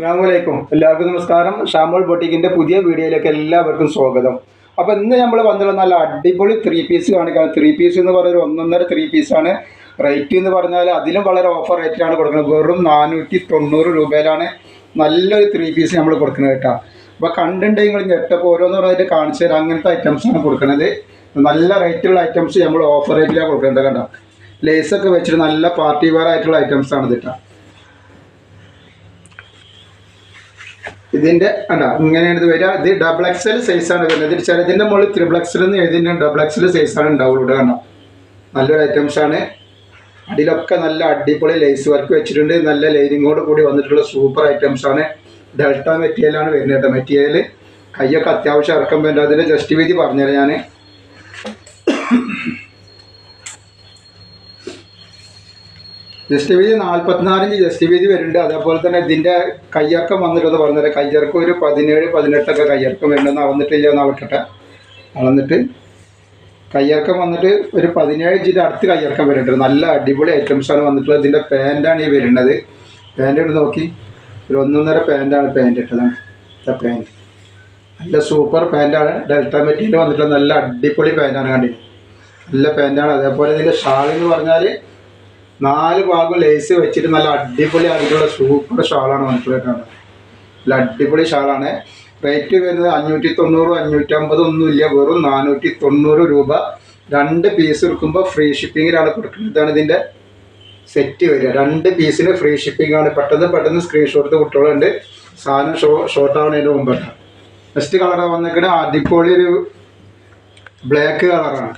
അസ്സാമലൈക്കും എല്ലാവർക്കും നമസ്കാരം. ഷാമോൾ ബൊട്ടിക്കിന്റെ പുതിയ വീഡിയോയിലേക്ക് എല്ലാവർക്കും സ്വാഗതം. അപ്പോൾ ഇന്ന് നമ്മൾ വന്നിട്ടുള്ള നല്ല അടിപൊളി ത്രീ പീസ് കാണിക്കാം ത്രീ പീസ് എന്ന് പറയുന്നത് ഒന്നൊന്നര ത്രീ പീസാണ് റേറ്റ് എന്ന് പറഞ്ഞാൽ അതിലും വളരെ ഓഫർ റേറ്റിലാണ് കൊടുക്കുന്നത്. വെറും നാനൂറ്റി തൊണ്ണൂറ് രൂപയിലാണ് നല്ലൊരു ത്രീ പീസ് നമ്മൾ കൊടുക്കുന്നത് കേട്ടോ. അപ്പോൾ കണ്ടിട്ടുണ്ടെങ്കിൽ ഞെട്ടപ്പോൾ ഓരോന്ന് പറഞ്ഞിട്ട് കാണിച്ചു തരാം. അങ്ങനത്തെ ഐറ്റംസാണ് കൊടുക്കുന്നത്. നല്ല റേറ്റുള്ള ഐറ്റംസ് നമ്മൾ ഓഫർ റേറ്റിലാണ് കൊടുക്കേണ്ടത് കേട്ടോ ലേസൊക്കെ വെച്ചിട്ട് നല്ല പാർട്ടി വെയർ ആയിട്ടുള്ള ഐറ്റംസാണ് കേട്ടോ. ഇതിന്റെ അല്ല ഇങ്ങനെയാണ് ഇത് വരിക. ഇത് ഡബിൾ എക്സൽ സൈസാണ് വരുന്നത്. ചിലതിന്റെ മുകളിൽ ത്രിബിൾ എക്സൽ എന്ന് എഴുതിയിട്ടുണ്ട്. ഡബിൾ എക്സൽ സൈസാണ് ഉണ്ടാവുള്ളൂ ഇവിടെ കണ്ടോ? നല്ലൊരു ആണ്. അടിയിലൊക്കെ നല്ല അടിപൊളി ലേസ് വർക്ക് വെച്ചിട്ടുണ്ട്. നല്ല ലൈനിങ്ങോട് കൂടി വന്നിട്ടുള്ള സൂപ്പർ ഐറ്റംസ് ആണ്. ഡെൽറ്റ മെറ്റീരിയലാണ് വരുന്നത് കേട്ടോ. മെറ്റീരിയൽ കൈയൊക്കെ അത്യാവശ്യം ഇറക്കുമ്പോൾ അതിന്റെ ജസ്റ്റ് വീതി പറഞ്ഞുതരാം ഞാൻ ജസ്റ്റ് വീതി നാൽപ്പത്തിനാലിഞ്ച് ജസ്റ്റ് വീതി വരുന്നുണ്ട്. അതേപോലെ തന്നെ ഇതിന്റെ കയ്യിറക്കം വന്നിട്ടത് പറഞ്ഞുതരാം. കയ്യിറക്കം ഒരു പതിനേഴ് പതിനെട്ടൊക്കെ കയ്യിറക്കം വരുന്നുണ്ടെന്ന് അളന്നിട്ടില്ല എന്ന് ആവട്ടെ. അളന്നിട്ട് കയ്യിറക്കം വന്നിട്ട് ഒരു പതിനേഴ് ഇഞ്ചിന്റെ അടുത്ത് കയ്യിറക്കം വരുന്നുണ്ട്. നല്ല അടിപൊളി ഐറ്റംസാണ് വന്നിട്ടുള്ളത്. ഇതിന്റെ പാന്റാണ് ഈ വരുന്നത്. പാന്റ് എടുത്ത് നോക്കി. ഒരു ഒന്നൊന്നര പാന്റാണ് പാന്റ് ഇട്ടതാണ് പാന്റ് നല്ല സൂപ്പർ പാന്റാണ് ഡെൽറ്റ മെറ്റീരിയൽ വന്നിട്ടുള്ള നല്ല അടിപൊളി പാന്റാണ് കണ്ടിട്ട് നല്ല പാന്റാണ് അതേപോലെ ഇതിന്റെ ഷാൾ എന്ന് പറഞ്ഞാൽ നാല് ഭാഗം ലേസ് വെച്ചിട്ട് നല്ല അടിപൊളി ആയിട്ടുള്ള സൂപ്പർ ഷാളാണ് വന്നിട്ടുള്ളത്. നല്ല അടിപൊളി ഷാളാണ്. റേറ്റ് വരുന്നത് അഞ്ഞൂറ്റി തൊണ്ണൂറ് ഒന്നും ഇല്ല. വെറും നാനൂറ്റി തൊണ്ണൂറ് രൂപ. രണ്ട് പീസ് എടുക്കുമ്പോൾ ഫ്രീ ഷിപ്പിങ്ങിലാണ് കൊടുക്കുന്നത്. ഇതാണ് ഇതിന്റെ സെറ്റ് വരിക. രണ്ട് പീസിന് ഫ്രീ ഷിപ്പിംഗ് ആണ്. പെട്ടെന്ന് പെട്ടെന്ന് സ്ക്രീൻഷോട്ട് കുട്ടികളുണ്ട്. സാധനം ഷോ ഷോർട്ട് ആവുന്നതിന് മുമ്പാണ് നെക്സ്റ്റ് കളറാണ് വന്നിട്ട് അടിപൊളി ഒരു ബ്ലാക്ക് കളറാണ്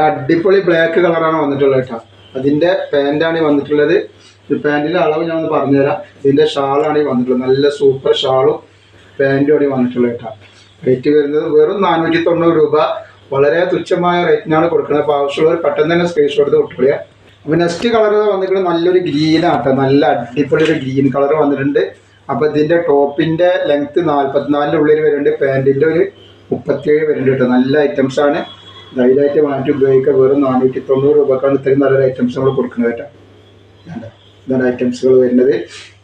അടിപൊളി ബ്ലാക്ക് കളറാണ് വന്നിട്ടുള്ളത് കേട്ടോ. അതിന്റെ പാന്റാണ് ഈ വന്നിട്ടുള്ളത്. പാന്റിന്റെ അളവ് ഞാൻ ഒന്ന് പറഞ്ഞുതരാം ഇതിന്റെ ഷാളാണ് വന്നിട്ടുള്ളത്. നല്ല സൂപ്പർ ഷാളും പാന്റും ആണ് വന്നിട്ടുള്ളത് കേട്ടോ. റേറ്റ് വരുന്നത് വെറും നാനൂറ്റി തൊണ്ണൂറ് രൂപ. വളരെ തുച്ഛമായ റേറ്റിനാണ് കൊടുക്കുന്നത്. അപ്പോൾ ആവശ്യമുള്ളവർ പെട്ടെന്ന് തന്നെ സ്ക്രീൻഷോട്ട് എടുത്ത് കൊടുക്കുക അപ്പോൾ നെക്സ്റ്റ് കളർ വന്നിട്ട് നല്ലൊരു ഗ്രീനാണ് കേട്ടോ. നല്ല അടിപൊളി ഒരു ഗ്രീൻ കളർ വന്നിട്ടുണ്ട്. അപ്പോൾ ഇതിന്റെ ടോപ്പിന്റെ ലെങ്ത് നാൽപ്പത്തിനാലിന്റെ ഉള്ളിൽ വരുന്നുണ്ട്. പാന്റിന്റെ ഒരു മുപ്പത്തിയേഴ് വരുന്നുണ്ട് കേട്ടോ. നല്ല ഐറ്റംസ് ആണ്. ധൈര്യമായിട്ട് വാങ്ങിച്ച് ഉപയോഗിക്കുക വെറും നാനൂറ്റി തൊണ്ണൂറ് രൂപക്കാണ് ഇത്രയും നല്ലൊരു ഐറ്റംസ് നമ്മൾ കൊടുക്കുന്നത് കേട്ടോ. നല്ല ഇതാണ് ഐറ്റംസുകൾ വരുന്നത്.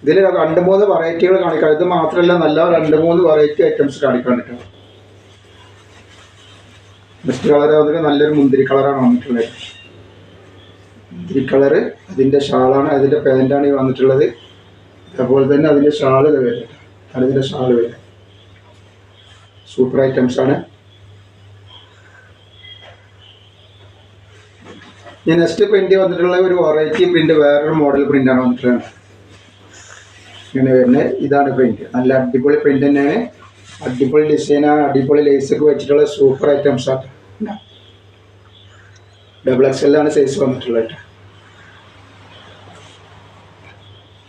ഇതിൽ രണ്ട് മൂന്ന് വെറൈറ്റികൾ കാണിക്കാം. ഇത് മാത്രമല്ല നല്ല രണ്ട് മൂന്ന് വെറൈറ്റി ഐറ്റംസ് കാണിക്കാൻ കേട്ടോ. ബെസ്റ്റ് കളർ വന്നിട്ട് നല്ലൊരു മുന്തിരി കളറാണ് വന്നിട്ടുള്ളത്. മുന്തിരി കളറ് അതിന്റെ ഷാളാണ് അതിന്റെ പാന്റാണ് ഈ വന്നിട്ടുള്ളത്. അതുപോലെ തന്നെ അതിന്റെ ഷാൾ വരും അതിന്റെ ഷാൾ വരും സൂപ്പർ ഐറ്റംസ് ഞാൻ നെക്സ്റ്റ് പ്രിന്റ് വന്നിട്ടുള്ള ഒരു വെറൈറ്റി പ്രിന്റ് വേറൊരു മോഡൽ പ്രിന്റാണ് വന്നിട്ടുള്ളത്. ഇങ്ങനെ വരുന്നത്. ഇതാണ് പ്രിന്റ് നല്ല അടിപൊളി പ്രിന്റ് തന്നെയാണ്. അടിപൊളി ഡിസൈനാണ് അടിപൊളി ലേസ് ഒക്കെ വെച്ചിട്ടുള്ള സൂപ്പർ ഐറ്റംസ് ആണ്. ഡബിൾ എക്സ് എല്ലാണ് സൈസ് വന്നിട്ടുള്ളത്.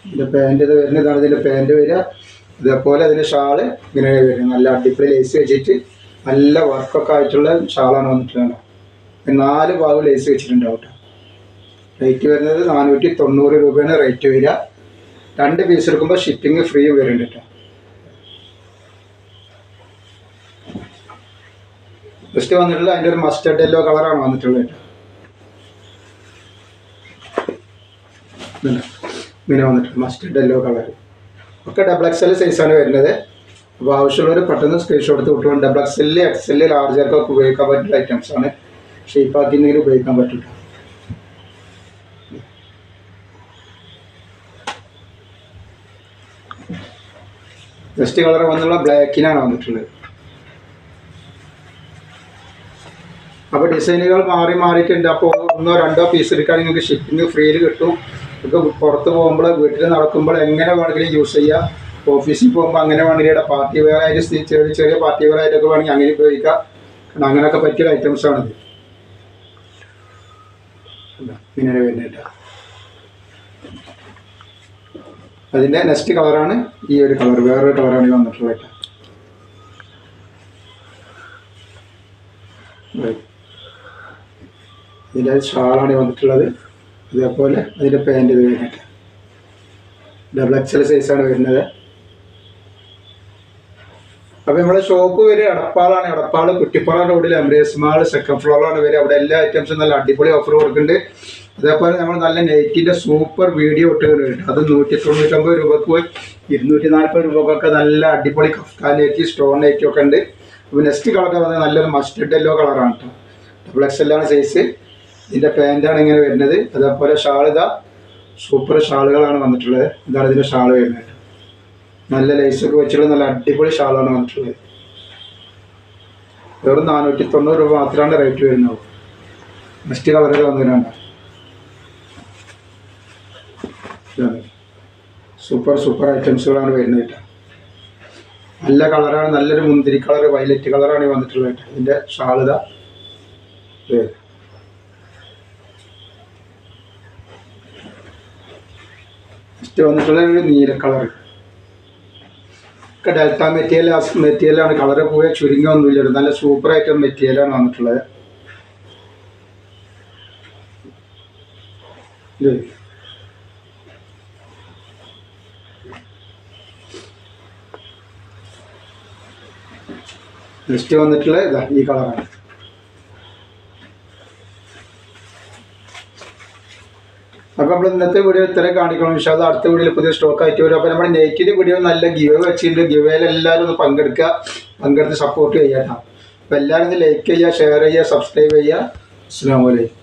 ഇതിന്റെ പാന്റ് ഇത് വരുന്നത് ഇതാണ് ഇതിന്റെ പാന്റ് വരിക. ഇതേപോലെ അതിന്റെ ഷാൾ ഇങ്ങനെ വരുന്നത് നല്ല അടിപൊളി ലേസ് വെച്ചിട്ട് നല്ല വർക്കൊക്കെ ആയിട്ടുള്ള ഷാളാണ് വന്നിട്ടുള്ളത്. നാല് ഭാഗം ലേസ് വെച്ചിട്ടുണ്ടാവും കേട്ടോ റേറ്റ് വരുന്നത് നാനൂറ്റി തൊണ്ണൂറ് രൂപയാണ് റേറ്റ് വരിക. രണ്ട് പീസ് എടുക്കുമ്പോൾ ഷിപ്പിംഗ് ഫ്രീ വരുന്നുണ്ട് കേട്ടോ ജസ്റ്റ് വന്നിട്ടുള്ളത് അതിന്റെ ഒരു മസ്റ്റർഡ് യെല്ലോ കളറാണ് വന്നിട്ടുള്ളത് കേട്ടോ. ഇങ്ങനെ വന്നിട്ടുണ്ട് മസ്റ്റർഡ് യെല്ലോ കളർ ഒക്കെ ഡബിൾ എക്സ് എൽ സൈസാണ് വരുന്നത്. അപ്പോൾ ആവശ്യമുള്ളവർ പെട്ടെന്ന് സ്ക്രീൻഷോട്ട് എടുത്ത് വിട്ടു. Double X L X L ലാർജൊക്കെ ഉപയോഗിക്കാൻ പറ്റുന്ന ഐറ്റംസ് ആണ് ഷേപ്പാക്കിന്നെങ്കിലും ഉപയോഗിക്കാൻ പറ്റില്ല ജസ്റ്റ് കളർ വന്നുള്ള ബ്ലാക്കിനാണ് വന്നിട്ടുള്ളത്. അപ്പോൾ ഡിസൈനുകൾ മാറി മാറിയിട്ടുണ്ട്. അപ്പോൾ ഒന്നോ രണ്ടോ പീസ് എടുക്കാൻ നിങ്ങൾക്ക് ഷിപ്പിംഗ് ഫ്രീയിൽ കിട്ടും. നിങ്ങൾക്ക് പുറത്ത് പോകുമ്പോൾ വീട്ടിൽ നടക്കുമ്പോൾ എങ്ങനെ വേണമെങ്കിലും യൂസ് ചെയ്യാം. ഓഫീസിൽ പോകുമ്പോൾ അങ്ങനെ വേണമെങ്കിൽ ഇവിടെ പാർട്ടി വെയർ ആയിട്ട് ചെറിയ ചെറിയ പാർട്ടി വെയർ ആയിട്ടൊക്കെ വേണമെങ്കിൽ അങ്ങനെ ഉപയോഗിക്കാം. അങ്ങനെയൊക്കെ പറ്റിയ ഐറ്റംസ് ആണ് ഇതാ, ഇങ്ങനെ വരുന്നില്ല അതിന്റെ നെക്സ്റ്റ് കളറാണ് ഈ ഒരു കളർ വേറൊരു കളറാണ് ഈ വന്നിട്ടുള്ളത്. ഇതിന്റെ ഷാളാണ് വന്നിട്ടുള്ളത്. ഇതേപോലെ അതിന്റെ പാന്റ് ഇത് വരുന്നത്. ഡബിൾ എക്സൽ സൈസാണ് വരുന്നത്. അപ്പോൾ നമ്മുടെ ഷോപ്പ് വരെ എടപ്പാളാണ്. എടപ്പാൾ കുറ്റിപ്പാറ റോഡിൽ എംബ്രേസ് മാൾ സെക്കൻഡ് ഫ്ലോറിലാണ് വരെ. അവിടെ എല്ലാ ഐറ്റംസും നല്ല അടിപൊളി ഓഫർ കൊടുക്കുന്നുണ്ട്. അതേപോലെ നമ്മൾ നല്ല നെയ്റ്റിന്റെ സൂപ്പർ വീഡിയോ ഇട്ടുകൊണ്ട് അത് നൂറ്റി തൊണ്ണൂറ്റൊമ്പത് രൂപക്ക് പോയി. ഇരുന്നൂറ്റി നാൽപ്പത് രൂപക്കൊക്കെ നല്ല അടിപൊളി കഫ്താൻ നെറ്റി സ്റ്റോൺ നെറ്റി ഒക്കെ ഉണ്ട്. അപ്പോൾ നെക്സ്റ്റ് കളറൊക്കെ വന്നത് നല്ലൊരു മസ്റ്റർഡ് യെല്ലോ കളറാണ് കേട്ടോ ഡബിൾ എക്സ് എല്ലാണ് സൈസ് ഇതിന്റെ പാന്റാണ് ഇങ്ങനെ വരുന്നത്. അതേപോലെ ഷാളിത സൂപ്പർ ഷാളുകളാണ് വന്നിട്ടുള്ളത്. ഇതാണ് ഇതിന്റെ ഷാൾ വരുന്നത്. നല്ല ലൈസൊക്കെ വെച്ചുള്ള നല്ല അടിപൊളി ഷാളാണ് വന്നിട്ടുള്ളത്. വെറും നാനൂറ്റി തൊണ്ണൂറ് രൂപ മാത്രമാണ് റേറ്റ് വരുന്നത്. നെക്സ്റ്റ് കളറൊക്കെ വന്നിട്ടുണ്ട് ഇതാണ്. സൂപ്പർ സൂപ്പർ ഐറ്റംസുകളാണ് വരുന്നത് കേട്ടോ. നല്ല കളറാണ് നല്ലൊരു മുന്തിരി കളർ വയലറ്റ് കളറാണ് വന്നിട്ടുള്ളത് കേട്ടോ. ഇതിന്റെ ഷാളിത നെക്സ്റ്റ് വന്നിട്ടുള്ള ഒരു നീല കളർ ഡെൽറ്റ മെറ്റീരിയൽ മെറ്റീരിയലാണ് കളറ് പോയ ചുരുങ്ങൊന്നുമില്ല നല്ല സൂപ്പർ ഐറ്റം മെറ്റീരിയലാണ് വന്നിട്ടുള്ളത്. നെക്സ്റ്റ് വന്നിട്ടുള്ള ഇതാ ഈ കളറാണ് അപ്പോൾ ഇന്നത്തെ വീഡിയോ ഇത്രയും കാണിക്കണം. അത് അടുത്ത വീഡിയോയിൽ പുതിയ സ്റ്റോക്ക് ആയിട്ട് വരും. അപ്പോൾ നമ്മുടെ നെയ്റ്റിന്റെ വീഡിയോ നല്ല ഗിവ് വെച്ചിട്ടുണ്ട്. ഗിവേയിൽ എല്ലാവരും ഒന്ന് പങ്കെടുക്കുക. പങ്കെടുത്ത് സപ്പോർട്ട് ചെയ്യാം അപ്പോൾ എല്ലാവരും ലൈക്ക് ചെയ്യുക ഷെയർ ചെയ്യുക സബ്സ്ക്രൈബ് ചെയ്യുക. അസ്സാം വലൈക്കും